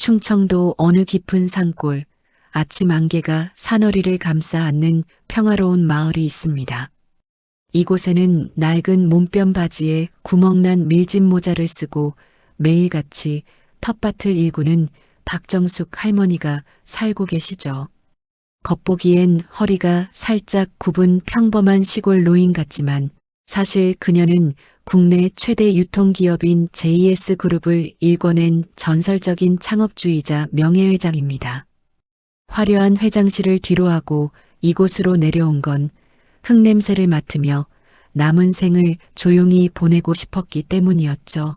충청도 어느 깊은 산골, 아침 안개가 산허리를 감싸 안는 평화로운 마을이 있습니다. 이곳에는 낡은 몸빼 바지에 구멍난 밀짚 모자를 쓰고 매일같이 텃밭을 일구는 박정숙 할머니가 살고 계시죠. 겉보기엔 허리가 살짝 굽은 평범한 시골 노인 같지만 사실 그녀는 국내 최대 유통기업인 JS 그룹을 일궈낸 전설적인 창업주의자 명예회장입니다. 화려한 회장실을 뒤로하고 이곳으로 내려온 건 흙냄새를 맡으며 남은 생을 조용히 보내고 싶었기 때문이었죠.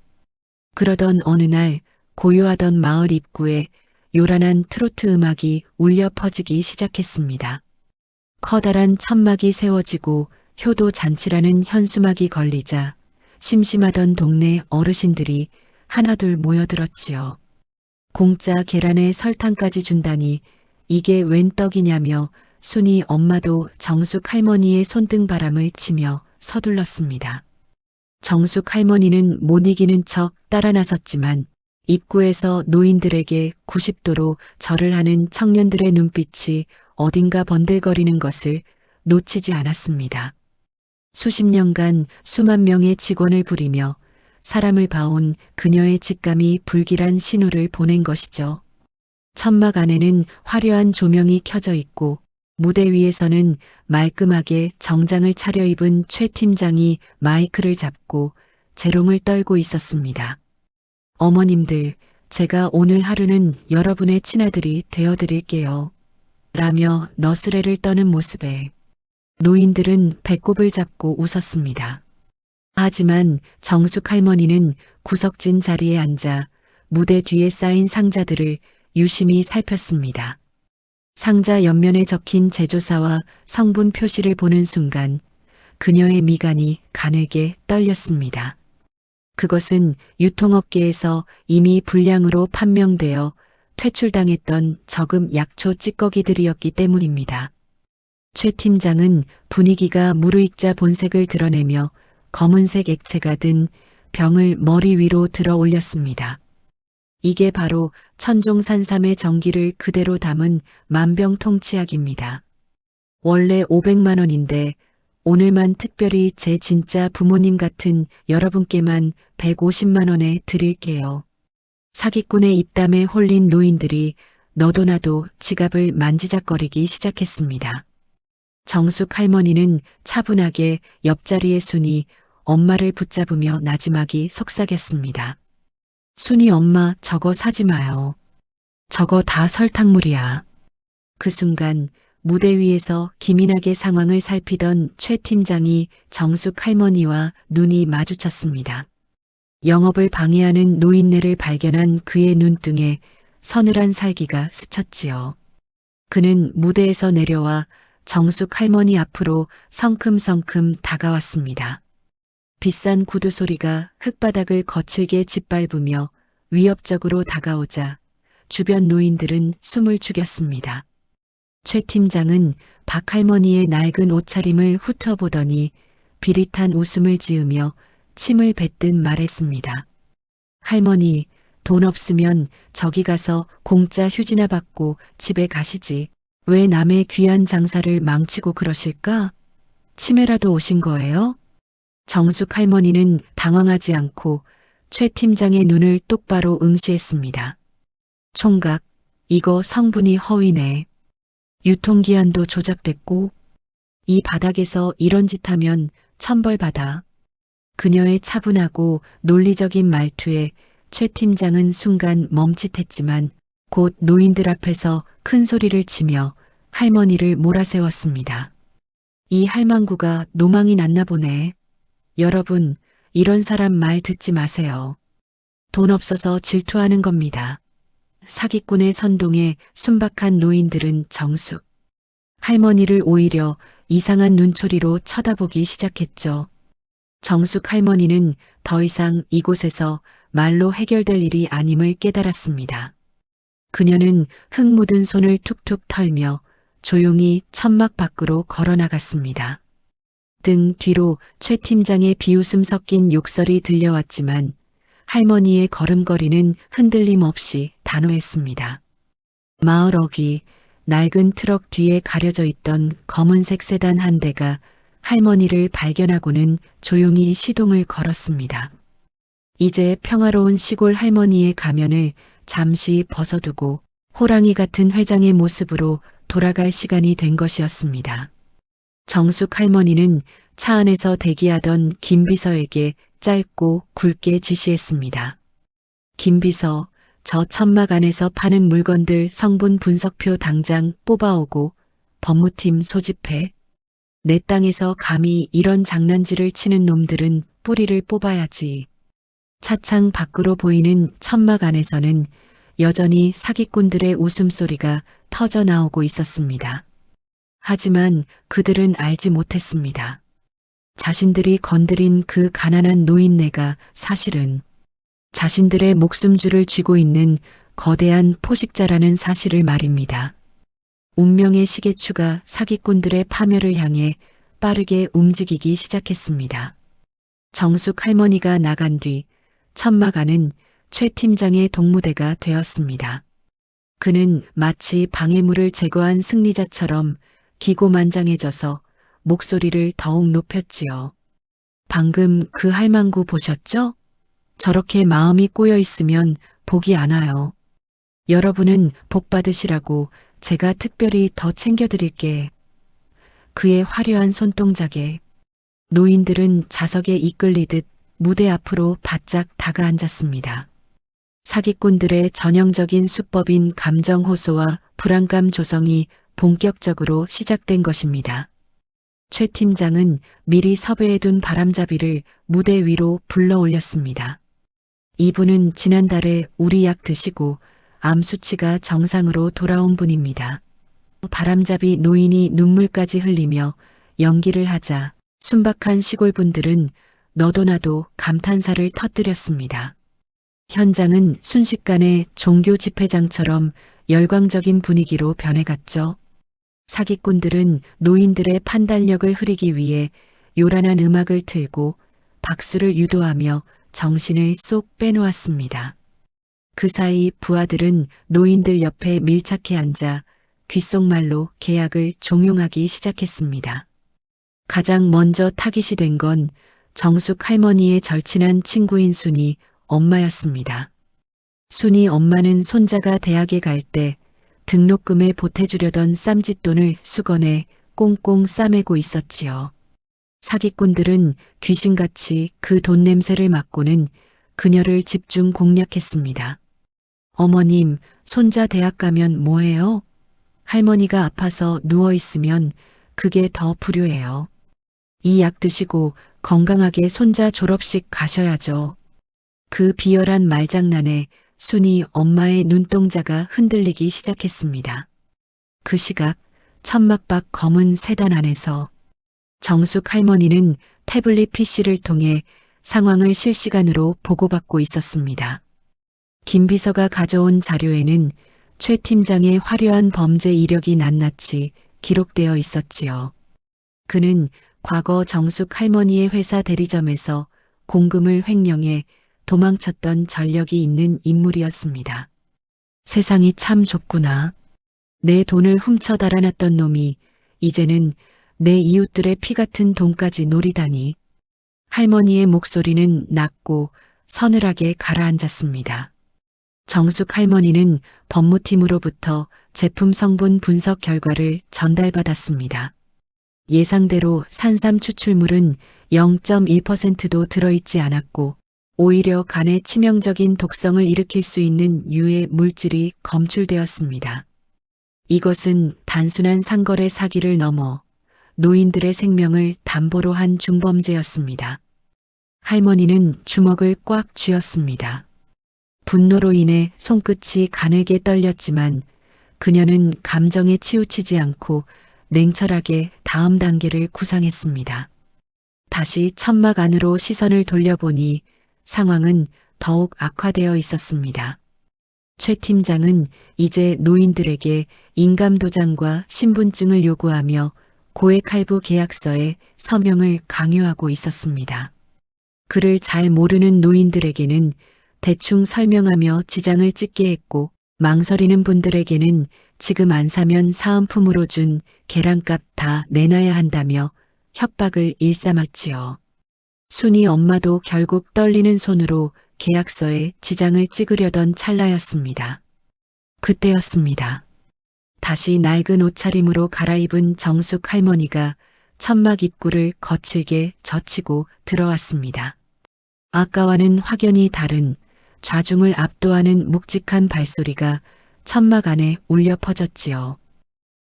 그러던 어느 날 고요하던 마을 입구에 요란한 트로트 음악이 울려 퍼지기 시작했습니다. 커다란 천막이 세워지고 효도 잔치라는 현수막이 걸리자 심심하던 동네 어르신들이 하나둘 모여들었지요. 공짜 계란에 설탕까지 준다니 이게 웬 떡이냐며 순이 엄마도 정숙 할머니의 손등 바람을 치며 서둘렀습니다. 정숙 할머니는 못 이기는 척 따라 나섰지만 입구에서 노인들에게 90도로 절을 하는 청년들의 눈빛이 어딘가 번들거리는 것을 놓치지 않았습니다. 수십 년간 수만 명의 직원을 부리며 사람을 봐온 그녀의 직감이 불길한 신호를 보낸 것이죠. 천막 안에는 화려한 조명이 켜져 있고 무대 위에서는 말끔하게 정장을 차려입은 최 팀장이 마이크를 잡고 재롱을 떨고 있었습니다. 어머님들, 제가 오늘 하루는 여러분의 친아들이 되어드릴게요. 라며 너스레를 떠는 모습에 노인들은 배꼽을 잡고 웃었습니다. 하지만 정숙 할머니는 구석진 자리에 앉아 무대 뒤에 쌓인 상자들을 유심히 살폈습니다. 상자 옆면에 적힌 제조사와 성분 표시를 보는 순간 그녀의 미간이 가늘게 떨렸습니다. 그것은 유통업계에서 이미 불량으로 판명되어 퇴출당했던 저금 약초 찌꺼기들이었기 때문입니다. 최 팀장은 분위기가 무르익자 본색을 드러내며 검은색 액체가 든 병을 머리 위로 들어 올렸습니다. 이게 바로 천종산삼의 전기를 그대로 담은 만병통치약입니다. 원래 500만 원인데 오늘만 특별히 제 진짜 부모님 같은 여러분께만 150만 원에 드릴게요. 사기꾼의 입담에 홀린 노인들이 너도 나도 지갑을 만지작거리기 시작했습니다. 정숙 할머니는 차분하게 옆자리의 순이 엄마를 붙잡으며 나지막이 속삭였습니다. 순이 엄마 저거 사지 마요. 저거 다 설탕물이야. 그 순간 무대 위에서 기민하게 상황을 살피던 최 팀장이 정숙 할머니와 눈이 마주쳤습니다. 영업을 방해하는 노인네를 발견한 그의 눈등에 서늘한 살기가 스쳤지요. 그는 무대에서 내려와 정숙 할머니 앞으로 성큼성큼 다가왔습니다. 비싼 구두 소리가 흙바닥을 거칠게 짓밟으며 위협적으로 다가오자 주변 노인들은 숨을 죽였습니다. 최 팀장은 박 할머니의 낡은 옷차림을 훑어보더니 비릿한 웃음을 지으며 침을 뱉듯 말했습니다. 할머니, 돈 없으면 저기 가서 공짜 휴지나 받고 집에 가시지. 왜 남의 귀한 장사를 망치고 그러실까? 치매라도 오신 거예요? 정숙 할머니는 당황하지 않고 최 팀장의 눈을 똑바로 응시했습니다. 총각, 이거 성분이 허위네. 유통기한도 조작됐고, 이 바닥에서 이런 짓 하면 천벌받아. 그녀의 차분하고 논리적인 말투에 최 팀장은 순간 멈칫했지만 곧 노인들 앞에서 큰 소리를 치며 할머니를 몰아세웠습니다. 이 할망구가 노망이 났나 보네. 여러분, 이런 사람 말 듣지 마세요. 돈 없어서 질투하는 겁니다. 사기꾼의 선동에 순박한 노인들은 정숙. 할머니를 오히려 이상한 눈초리로 쳐다보기 시작했죠. 정숙 할머니는 더 이상 이곳에서 말로 해결될 일이 아님을 깨달았습니다. 그녀는 흙 묻은 손을 툭툭 털며 조용히 천막 밖으로 걸어 나갔습니다. 등 뒤로 최 팀장의 비웃음 섞인 욕설이 들려왔지만 할머니의 걸음걸이는 흔들림 없이 단호했습니다. 마을 어귀, 낡은 트럭 뒤에 가려져 있던 검은색 세단 한 대가 할머니를 발견하고는 조용히 시동을 걸었습니다. 이제 평화로운 시골 할머니의 가면을 잠시 벗어두고 호랑이 같은 회장의 모습으로 돌아갈 시간이 된 것이었습니다. 정숙 할머니는 차 안에서 대기하던 김비서에게 짧고 굵게 지시했습니다. 김비서, 저 천막 안에서 파는 물건들 성분 분석표 당장 뽑아오고 법무팀 소집해. 내 땅에서 감히 이런 장난질을 치는 놈들은 뿌리를 뽑아야지. 차창 밖으로 보이는 천막 안에서는 여전히 사기꾼들의 웃음소리가 터져 나오고 있었습니다. 하지만 그들은 알지 못했습니다. 자신들이 건드린 그 가난한 노인네가 사실은 자신들의 목숨줄을 쥐고 있는 거대한 포식자라는 사실을 말입니다. 운명의 시계추가 사기꾼들의 파멸을 향해 빠르게 움직이기 시작했습니다. 정숙 할머니가 나간 뒤 천막 안은 최 팀장의 동무대가 되었습니다. 그는 마치 방해물을 제거한 승리자처럼 기고만장해져서 목소리를 더욱 높였지요. 방금 그 할망구 보셨죠? 저렇게 마음이 꼬여 있으면 복이 안 와요. 여러분은 복 받으시라고 제가 특별히 더 챙겨드릴게. 그의 화려한 손동작에 노인들은 자석에 이끌리듯 무대 앞으로 바짝 다가앉았습니다. 사기꾼들의 전형적인 수법인 감정 호소와 불안감 조성이 본격적으로 시작된 것입니다. 최 팀장은 미리 섭외해둔 바람잡이를 무대 위로 불러 올렸습니다. 이분은 지난달에 우리 약 드시고 암 수치가 정상으로 돌아온 분입니다. 바람잡이 노인이 눈물까지 흘리며 연기를 하자 순박한 시골 분들은 너도 나도 감탄사를 터뜨렸습니다. 현장은 순식간에 종교 집회장처럼 열광적인 분위기로 변해갔죠. 사기꾼들은 노인들의 판단력을 흐리기 위해 요란한 음악을 틀고 박수를 유도하며 정신을 쏙 빼놓았습니다. 그 사이 부하들은 노인들 옆에 밀착해 앉아 귓속말로 계약을 종용하기 시작했습니다. 가장 먼저 타깃이 된 건 정숙 할머니의 절친한 친구인 순이 엄마였습니다. 순이 엄마는 손자가 대학에 갈 때 등록금에 보태주려던 쌈짓돈을 수건에 꽁꽁 싸매고 있었지요. 사기꾼들은 귀신같이 그 돈 냄새를 맡고는 그녀를 집중 공략했습니다. 어머님, 손자 대학 가면 뭐해요? 할머니가 아파서 누워있으면 그게 더 불효해요. 이 약 드시고 건강하게 손자 졸업식 가셔야죠. 그 비열한 말장난에 순이 엄마의 눈동자가 흔들리기 시작했습니다. 그 시각 천막 밖 검은 세단 안에서 정숙 할머니는 태블릿 PC를 통해 상황을 실시간으로 보고받고 있었습니다. 김 비서가 가져온 자료에는 최 팀장의 화려한 범죄 이력이 낱낱이 기록되어 있었지요. 그는 과거 정숙 할머니의 회사 대리점에서 공금을 횡령해 도망쳤던 전력이 있는 인물이었습니다. 세상이 참 좁구나. 내 돈을 훔쳐 달아났던 놈이 이제는 내 이웃들의 피 같은 돈까지 노리다니. 할머니의 목소리는 낮고 서늘하게 가라앉았습니다. 정숙 할머니는 법무팀으로부터 제품 성분 분석 결과를 전달받았습니다. 예상대로 산삼 추출물은 0.1%도 들어있지 않았고 오히려 간에 치명적인 독성을 일으킬 수 있는 유해 물질이 검출되었습니다. 이것은 단순한 상거래 사기를 넘어 노인들의 생명을 담보로 한 중범죄였습니다. 할머니는 주먹을 꽉 쥐었습니다. 분노로 인해 손끝이 가늘게 떨렸지만 그녀는 감정에 치우치지 않고 냉철하게 다음 단계를 구상했습니다. 다시 천막 안으로 시선을 돌려보니 상황은 더욱 악화되어 있었습니다. 최 팀장은 이제 노인들에게 인감도장과 신분증을 요구하며 고액 할부 계약서에 서명을 강요하고 있었습니다. 그를 잘 모르는 노인들에게는 대충 설명하며 지장을 찍게 했고 망설이는 분들에게는 지금 안 사면 사은품으로 준 계란값 다 내놔야 한다며 협박을 일삼았지요. 순이 엄마도 결국 떨리는 손으로 계약서에 지장을 찍으려던 찰나였습니다. 그때였습니다. 다시 낡은 옷차림으로 갈아입은 정숙 할머니가 천막 입구를 거칠게 젖히고 들어왔습니다. 아까와는 확연히 다른 좌중을 압도하는 묵직한 발소리가 천막 안에 울려 퍼졌지요.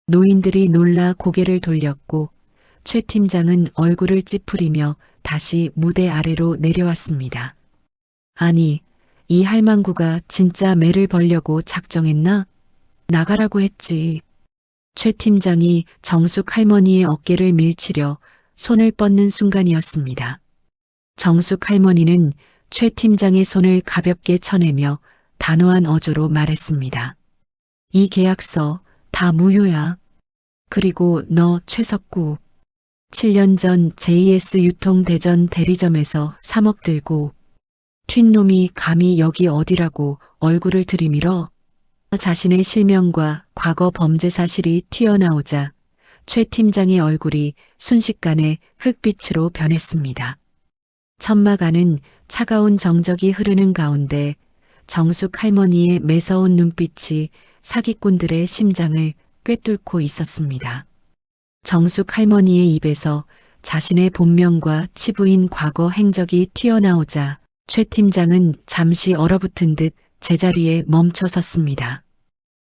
노인들이 놀라 고개를 돌렸고 최 팀장은 얼굴을 찌푸리며 다시 무대 아래로 내려왔습니다. 아니, 이 할망구가 진짜 매를 벌려고 작정했나? 나가라고 했지. 최 팀장이 정숙 할머니의 어깨를 밀치려 손을 뻗는 순간이었습니다. 정숙 할머니는 최 팀장의 손을 가볍게 쳐내며 단호한 어조로 말했습니다. 이 계약서 다 무효야. 그리고 너 최석구 7년 전 JS 유통 대전 대리점에서 3억 들고 튄 놈이 감히 여기 어디라고 얼굴을 들이밀어 자신의 실명과 과거 범죄 사실이 튀어나오자 최 팀장의 얼굴이 순식간에 흑빛으로 변했습니다. 안은 차가운 정적이 흐르는 가운데 정숙 할머니의 매서운 눈빛이 사기꾼들의 심장을 꿰뚫고 있었습니다. 정숙 할머니의 입에서 자신의 본명과 치부인 과거 행적이 튀어나오자 최 팀장은 잠시 얼어붙은 듯 제자리에 멈춰 섰습니다.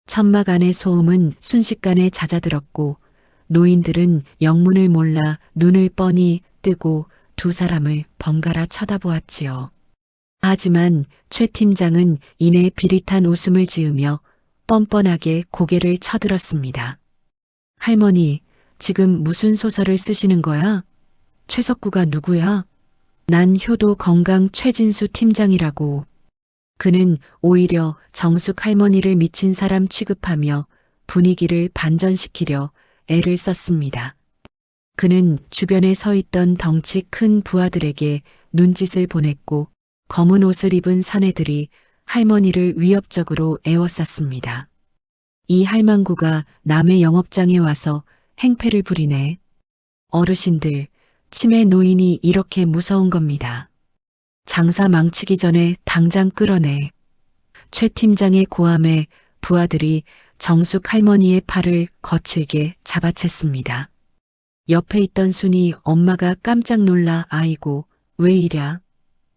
천막 안의 소음은 순식간에 잦아들었고 노인들은 영문을 몰라 눈을 뻔히 뜨고 두 사람을 번갈아 쳐다보았지요. 하지만 최 팀장은 이내 비릿한 웃음을 지으며 뻔뻔하게 고개를 쳐들었습니다. 할머니, 지금 무슨 소설을 쓰시는 거야? 최석구가 누구야? 난 효도 건강 최진수 팀장이라고. 그는 오히려 정숙 할머니를 미친 사람 취급하며 분위기를 반전시키려 애를 썼습니다. 그는 주변에 서 있던 덩치 큰 부하들에게 눈짓을 보냈고 검은 옷을 입은 사내들이 할머니를 위협적으로 애워쌌습니다. 이 할망구가 남의 영업장에 와서 행패를 부리네. 어르신들, 치매 노인이 이렇게 무서운 겁니다. 장사 망치기 전에 당장 끌어내. 최 팀장의 고함에 부하들이 정숙 할머니의 팔을 거칠게 잡아챘습니다. 옆에 있던 순이 엄마가 깜짝 놀라 아이고 왜 이랴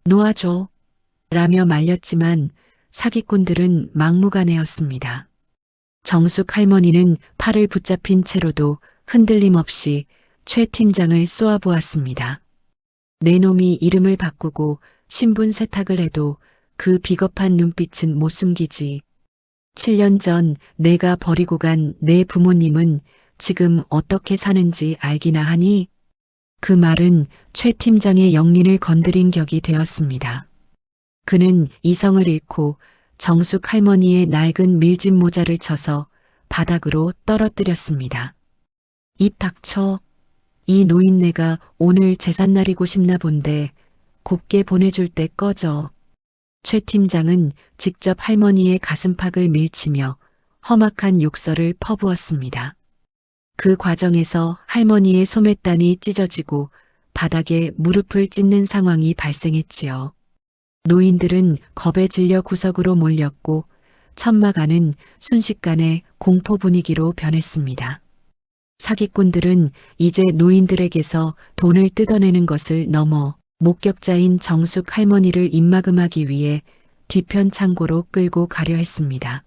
놓아줘 라며 말렸지만 사기꾼들은 막무가내였습니다. 정숙 할머니는 팔을 붙잡힌 채로도 흔들림 없이 최 팀장을 쏘아보았습니다. 내 놈이 이름을 바꾸고 신분 세탁을 해도 그 비겁한 눈빛은 못 숨기지. 7년 전 내가 버리고 간 내 부모님은 지금 어떻게 사는지 알기나 하니? 그 말은 최 팀장의 영린을 건드린 격이 되었습니다. 그는 이성을 잃고 정숙 할머니의 낡은 밀짚 모자를 쳐서 바닥으로 떨어뜨렸습니다. 입 닥쳐. 이 노인네가 오늘 제삿날이고 싶나 본데 곱게 보내줄 때 꺼져. 최 팀장은 직접 할머니의 가슴팍을 밀치며 험악한 욕설을 퍼부었습니다. 그 과정에서 할머니의 소매단이 찢어지고 바닥에 무릎을 찢는 상황이 발생했지요. 노인들은 겁에 질려 구석으로 몰렸고 천막 안은 순식간에 공포 분위기로 변했습니다. 사기꾼들은 이제 노인들에게서 돈을 뜯어내는 것을 넘어 목격자인 정숙 할머니를 입막음하기 위해 뒤편 창고로 끌고 가려 했습니다.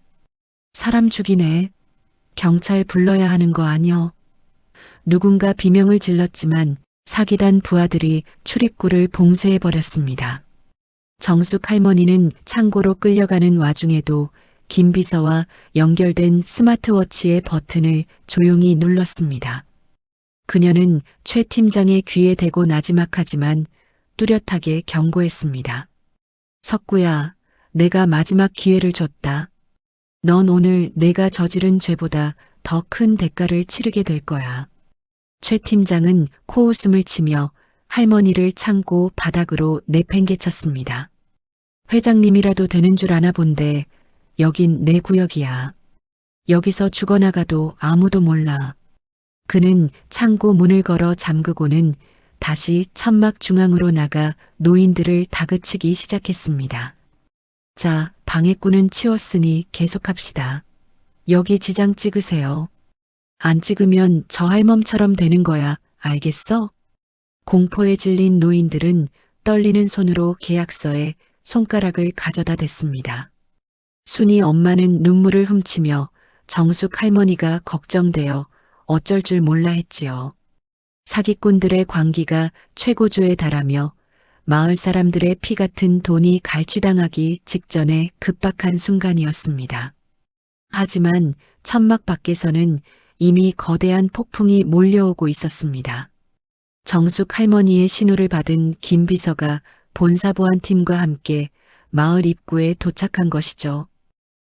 사람 죽이네. 경찰 불러야 하는 거 아니여. 누군가 비명을 질렀지만 사기단 부하들이 출입구를 봉쇄해버렸습니다. 정숙 할머니는 창고로 끌려가는 와중에도 김 비서와 연결된 스마트워치의 버튼을 조용히 눌렀습니다. 그녀는 최 팀장의 귀에 대고 나지막하지만 뚜렷하게 경고했습니다. 석구야, 내가 마지막 기회를 줬다. 넌 오늘 내가 저지른 죄보다 더 큰 대가를 치르게 될 거야. 최 팀장은 코웃음을 치며 할머니를 창고 바닥으로 내팽개쳤습니다. 회장님이라도 되는 줄 아나 본데 여긴 내 구역이야. 여기서 죽어나가도 아무도 몰라. 그는 창고 문을 걸어 잠그고는 다시 천막 중앙으로 나가 노인들을 다그치기 시작했습니다. 자, 방해꾼은 치웠으니 계속합시다. 여기 지장 찍으세요. 안 찍으면 저 할멈처럼 되는 거야. 알겠어? 공포에 질린 노인들은 떨리는 손으로 계약서에 손가락을 가져다 댔습니다. 순이 엄마는 눈물을 훔치며 정숙 할머니가 걱정되어 어쩔 줄 몰라 했지요. 사기꾼들의 광기가 최고조에 달하며 마을 사람들의 피 같은 돈이 갈취당하기 직전에 급박한 순간이었습니다. 하지만 천막 밖에서는 이미 거대한 폭풍이 몰려오고 있었습니다. 정숙 할머니의 신호를 받은 김 비서가 본사보안 팀과 함께 마을 입구에 도착한 것이죠.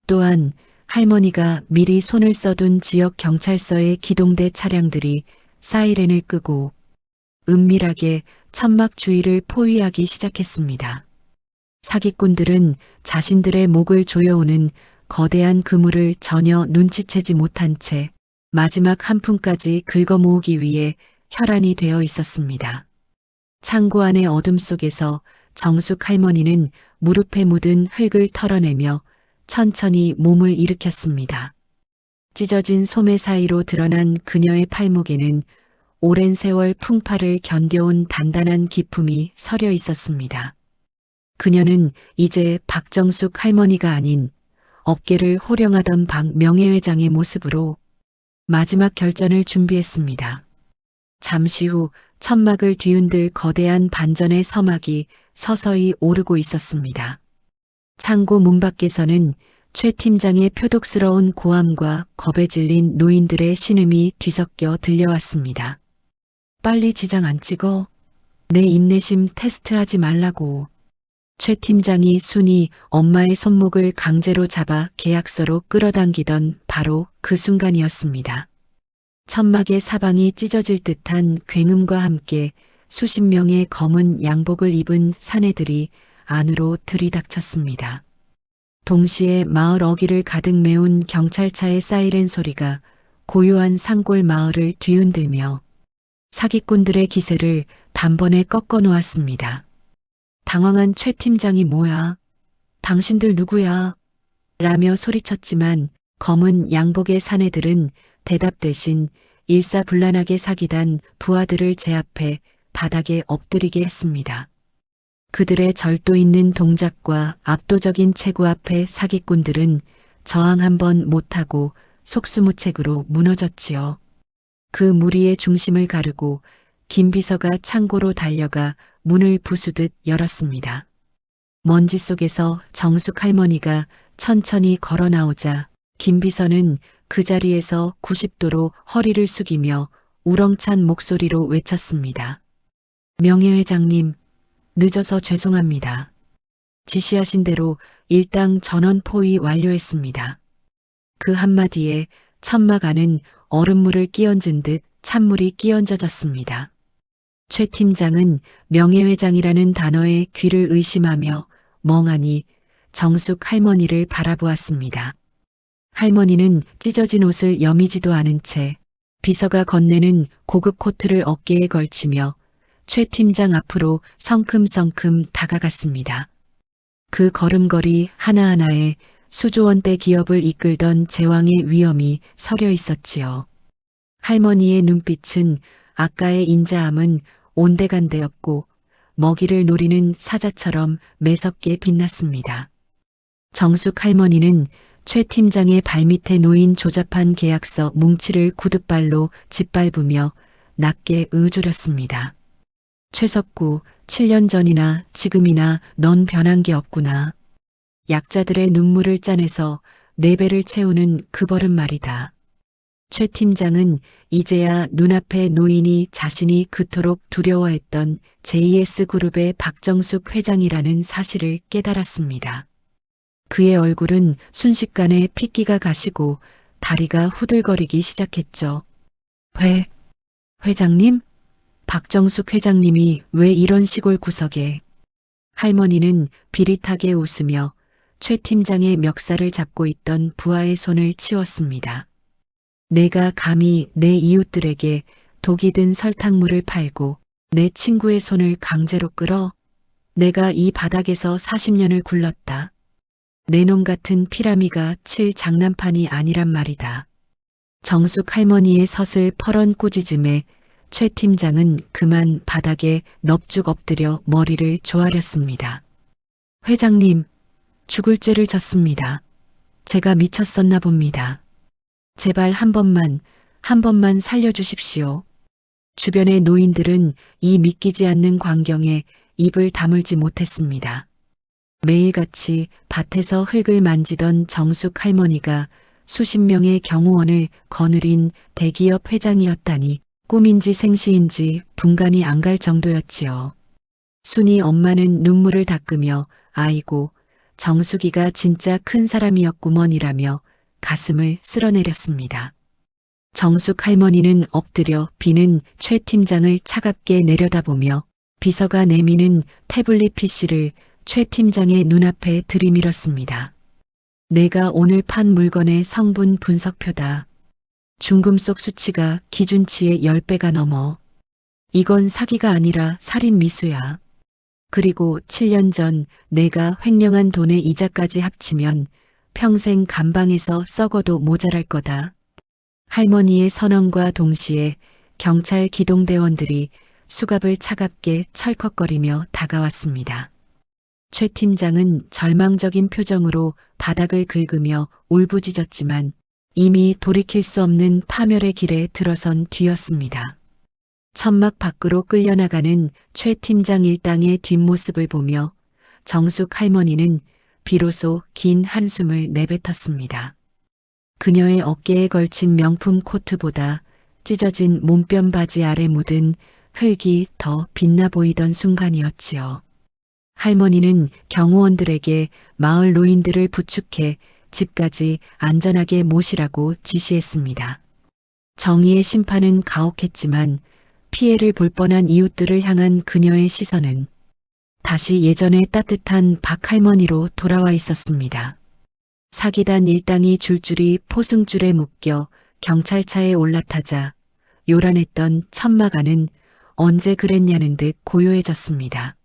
또한 할머니가 미리 손을 써둔 지역 경찰서의 기동대 차량들이 사이렌을 끄고 은밀하게 천막 주위를 포위하기 시작했습니다. 사기꾼들은 자신들의 목을 조여오는 거대한 그물을 전혀 눈치채지 못한 채 마지막 한 푼까지 긁어 모으기 위해 혈안이 되어 있었습니다. 창고 안의 어둠 속에서 정숙 할머니는 무릎에 묻은 흙을 털어내며 천천히 몸을 일으켰습니다. 찢어진 소매 사이로 드러난 그녀의 팔목에는 오랜 세월 풍파를 견뎌온 단단한 기품이 서려 있었습니다. 그녀는 이제 박정숙 할머니가 아닌 업계를 호령하던 박 명예회장의 모습으로 마지막 결전을 준비했습니다. 잠시 후 천막을 뒤흔들 거대한 반전의 서막이 서서히 오르고 있었습니다. 창고 문 밖에서는 최 팀장의 표독스러운 고함과 겁에 질린 노인들의 신음이 뒤섞여 들려왔습니다. 빨리 지장 안 찍어. 내 인내심 테스트하지 말라고. 최 팀장이 순이 엄마의 손목을 강제로 잡아 계약서로 끌어당기던 바로 그 순간이었습니다. 천막의 사방이 찢어질 듯한 굉음과 함께 수십 명의 검은 양복을 입은 사내들이 안으로 들이닥쳤습니다. 동시에 마을 어귀를 가득 메운 경찰차의 사이렌 소리가 고요한 산골 마을을 뒤흔들며 사기꾼들의 기세를 단번에 꺾어 놓았습니다. 당황한 최 팀장이 뭐야? 당신들 누구야? 라며 소리쳤지만 검은 양복의 사내들은 대답 대신 일사불란하게 사기단 부하들을 제압해 바닥에 엎드리게 했습니다. 그들의 절도 있는 동작과 압도적인 체구 앞에 사기꾼들은 저항 한번 못하고 속수무책으로 무너졌지요. 그 무리의 중심을 가르고 김 비서가 창고로 달려가 문을 부수듯 열었습니다. 먼지 속에서 정숙 할머니가 천천히 걸어 나오자 김 비서는 그 자리에서 90도로 허리를 숙이며 우렁찬 목소리로 외쳤습니다. 명예회장님, 늦어서 죄송합니다. 지시하신 대로 일당 전원 포위 완료했습니다. 그 한마디에 안은 얼음물을 끼얹은 듯 찬물이 끼얹어졌습니다. 최 팀장은 명예회장이라는 단어에 귀를 의심하며 멍하니 정숙 할머니를 바라보았습니다. 할머니는 찢어진 옷을 여미지도 않은 채 비서가 건네는 고급 코트를 어깨에 걸치며 최 팀장 앞으로 성큼성큼 다가갔습니다. 그 걸음걸이 하나하나에 수조원대 기업을 이끌던 제왕의 위엄이 서려 있었지요. 할머니의 눈빛은 아까의 인자함은 온데간데였고 먹이를 노리는 사자처럼 매섭게 빛났습니다. 정숙 할머니는 최 팀장의 발밑에 놓인 조잡한 계약서 뭉치를 구둣발로 짓밟으며 낮게 의조렸습니다. 최석구, 7년 전이나 지금이나 넌 변한 게 없구나. 약자들의 눈물을 짜내서 네 배를 채우는 그 버릇 말이다. 최 팀장은 이제야 눈앞에 노인이 자신이 그토록 두려워했던 JS그룹의 박정숙 회장이라는 사실을 깨달았습니다. 그의 얼굴은 순식간에 핏기가 가시고 다리가 후들거리기 시작했죠. 회, 회장님? 박정숙 회장님이 왜 이런 시골 구석에? 할머니는 비릿하게 웃으며 최 팀장의 멱살을 잡고 있던 부하의 손을 치웠습니다. 내가 감히 내 이웃들에게 독이 든 설탕물을 팔고 내 친구의 손을 강제로 끌어 내가 이 바닥에서 40년을 굴렀다. 내 놈 같은 피라미가 칠 장난판이 아니란 말이다. 정숙 할머니의 서슬 퍼런 꾸짖음에 최 팀장은 그만 바닥에 넙죽 엎드려 머리를 조아렸습니다. 회장님, 죽을 죄를 졌습니다. 제가 미쳤었나 봅니다. 제발 한 번만, 한 번만 살려주십시오. 주변의 노인들은 이 믿기지 않는 광경에 입을 다물지 못했습니다. 매일같이 밭에서 흙을 만지던 정숙 할머니가 수십 명의 경호원을 거느린 대기업 회장이었다니 꿈인지 생시인지 분간이 안 갈 정도였지요. 순이 엄마는 눈물을 닦으며 아이고 정숙이가 진짜 큰 사람이었구먼이라며 가슴을 쓸어내렸습니다. 정숙 할머니는 엎드려 비는 최 팀장을 차갑게 내려다보며 비서가 내미는 태블릿 PC를 최 팀장의 눈앞에 들이밀었습니다. 내가 오늘 판 물건의 성분 분석표다. 중금속 수치가 기준치의 10배가 넘어. 이건 사기가 아니라 살인 미수야. 그리고 7년 전 내가 횡령한 돈의 이자까지 합치면 평생 감방에서 썩어도 모자랄 거다. 할머니의 선언과 동시에 경찰 기동대원들이 수갑을 차갑게 철컥거리며 다가왔습니다. 최 팀장은 절망적인 표정으로 바닥을 긁으며 울부짖었지만 이미 돌이킬 수 없는 파멸의 길에 들어선 뒤였습니다. 천막 밖으로 끌려나가는 최 팀장 일당의 뒷모습을 보며 정숙 할머니는 비로소 긴 한숨을 내뱉었습니다. 그녀의 어깨에 걸친 명품 코트보다 찢어진 몸뼈 바지 아래 묻은 흙이 더 빛나 보이던 순간이었지요. 할머니는 경호원들에게 마을 노인들을 부축해 집까지 안전하게 모시라고 지시했습니다. 정의의 심판은 가혹했지만 피해를 볼 뻔한 이웃들을 향한 그녀의 시선은 다시 예전의 따뜻한 박할머니로 돌아와 있었습니다. 사기단 일당이 줄줄이 포승줄에 묶여 경찰차에 올라타자 요란했던 천막안은 언제 그랬냐는 듯 고요해졌습니다.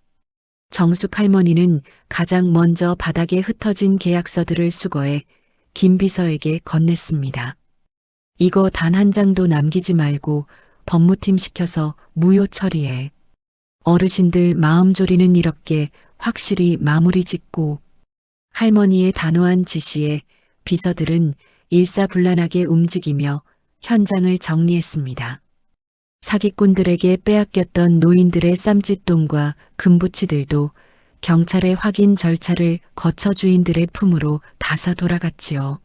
정숙 할머니는 가장 먼저 바닥에 흩어진 계약서들을 수거해 김 비서에게 건넸습니다. 이거 단 한 장도 남기지 말고 법무팀 시켜서 무효 처리해. 어르신들 마음 졸이는 이렇게 확실히 마무리 짓고 할머니의 단호한 지시에 비서들은 일사불란하게 움직이며 현장을 정리했습니다. 사기꾼들에게 빼앗겼던 노인들의 쌈짓돈과 금부치들도 경찰의 확인 절차를 거쳐 주인들의 품으로 다사 돌아갔지요.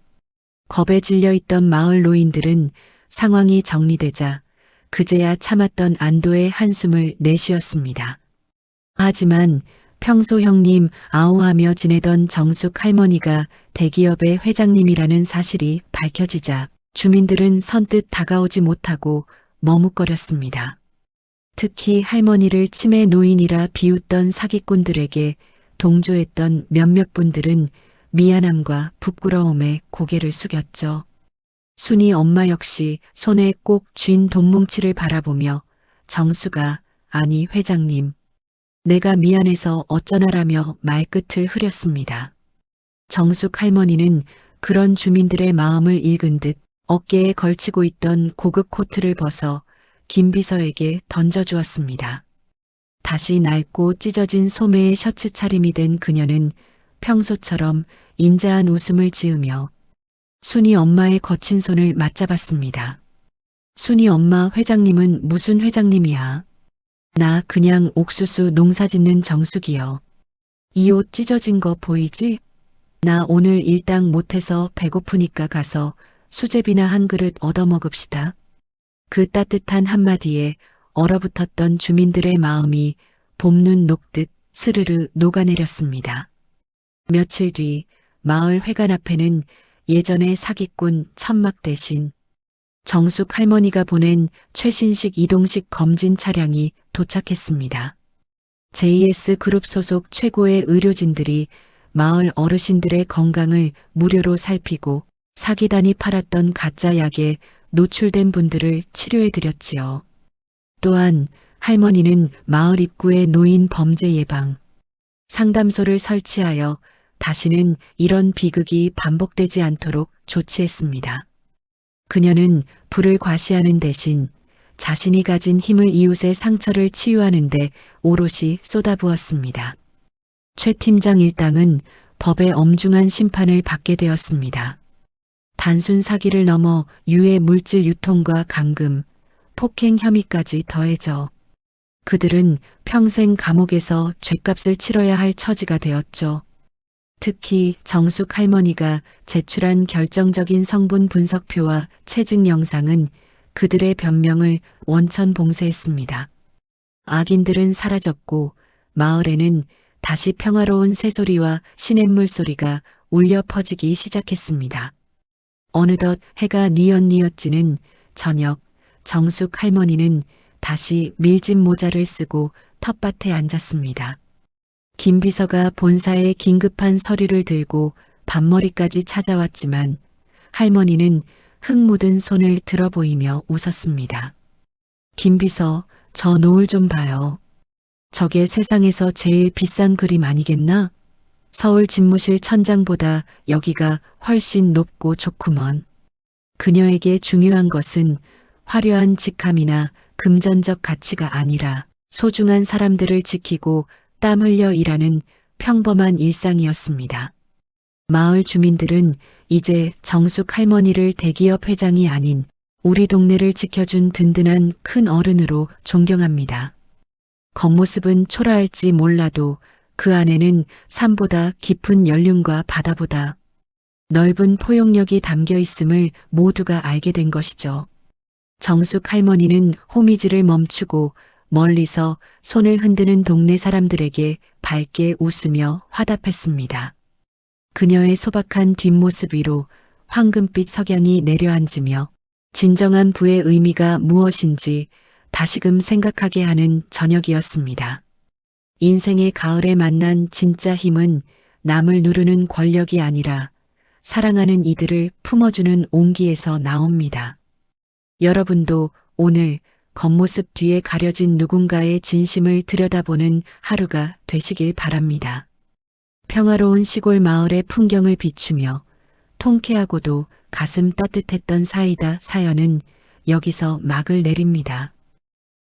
겁에 질려 있던 마을 노인들은 상황이 정리되자 그제야 참았던 안도의 한숨을 내쉬었습니다. 하지만 평소 형님 아우하며 지내던 정숙 할머니가 대기업의 회장님이라는 사실이 밝혀지자 주민들은 선뜻 다가오지 못하고 머뭇거렸습니다. 특히 할머니를 치매 노인이라 비웃던 사기꾼들에게 동조했던 몇몇 분들은 미안함과 부끄러움에 고개를 숙였죠. 순이 엄마 역시 손에 꼭 쥔 돈뭉치를 바라보며 정수가 아니 회장님 내가 미안해서 어쩌나라며 말끝을 흐렸습니다. 정숙 할머니는 그런 주민들의 마음을 읽은 듯 어깨에 걸치고 있던 고급 코트를 벗어 김 비서에게 던져주었습니다. 다시 낡고 찢어진 소매의 셔츠 차림이 된 그녀는 평소처럼 인자한 웃음을 지으며 순이 엄마의 거친 손을 맞잡았습니다. 순이 엄마 회장님은 무슨 회장님이야? 나 그냥 옥수수 농사 짓는 정숙이요. 이 옷 찢어진 거 보이지? 나 오늘 일당 못해서 배고프니까 가서 수제비나 한 그릇 얻어먹읍시다. 그 따뜻한 한마디에 얼어붙었던 주민들의 마음이 봄눈 녹듯 스르르 녹아내렸습니다. 며칠 뒤 마을 회관 앞에는 예전의 사기꾼 천막 대신 정숙 할머니가 보낸 최신식 이동식 검진 차량이 도착했습니다. JS 그룹 소속 최고의 의료진들이 마을 어르신들의 건강을 무료로 살피고 사기단이 팔았던 가짜 약에 노출된 분들을 치료해 드렸지요. 또한 할머니는 마을 입구에 놓인 범죄 예방 상담소를 설치하여 다시는 이런 비극이 반복되지 않도록 조치했습니다. 그녀는 불을 과시하는 대신 자신이 가진 힘을 이웃의 상처를 치유하는데 오롯이 쏟아부었습니다. 최 팀장 일당은 법의 엄중한 심판을 받게 되었습니다. 단순 사기를 넘어 유해 물질 유통과 감금, 폭행 혐의까지 더해져 그들은 평생 감옥에서 죗값을 치러야 할 처지가 되었죠. 특히 정숙 할머니가 제출한 결정적인 성분 분석표와 체증 영상은 그들의 변명을 원천 봉쇄했습니다. 악인들은 사라졌고 마을에는 다시 평화로운 새소리와 시냇물 소리가 울려 퍼지기 시작했습니다. 어느덧 해가 뉘엿뉘엿지는 저녁 정숙 할머니는 다시 밀짚 모자를 쓰고 텃밭에 앉았습니다. 김 비서가 본사에 긴급한 서류를 들고 반머리까지 찾아왔지만 할머니는 흙 묻은 손을 들어 보이며 웃었습니다. 김 비서, 저 노을 좀 봐요. 저게 세상에서 제일 비싼 그림 아니겠나? 서울 집무실 천장보다 여기가 훨씬 높고 좋구먼. 그녀에게 중요한 것은 화려한 직함이나 금전적 가치가 아니라 소중한 사람들을 지키고 땀 흘려 일하는 평범한 일상이었습니다. 마을 주민들은 이제 정숙 할머니를 대기업 회장이 아닌 우리 동네를 지켜준 든든한 큰 어른으로 존경합니다. 겉모습은 초라할지 몰라도 그 안에는 산보다 깊은 연륜과 바다보다 넓은 포용력이 담겨 있음을 모두가 알게 된 것이죠. 정숙 할머니는 호미질을 멈추고 멀리서 손을 흔드는 동네 사람들에게 밝게 웃으며 화답했습니다. 그녀의 소박한 뒷모습 위로 황금빛 석양이 내려앉으며 진정한 부의 의미가 무엇인지 다시금 생각하게 하는 저녁이었습니다. 인생의 가을에 만난 진짜 힘은 남을 누르는 권력이 아니라 사랑하는 이들을 품어주는 온기에서 나옵니다. 여러분도 오늘 겉모습 뒤에 가려진 누군가의 진심을 들여다보는 하루가 되시길 바랍니다. 평화로운 시골 마을의 풍경을 비추며 통쾌하고도 가슴 따뜻했던 사이다 사연은 여기서 막을 내립니다.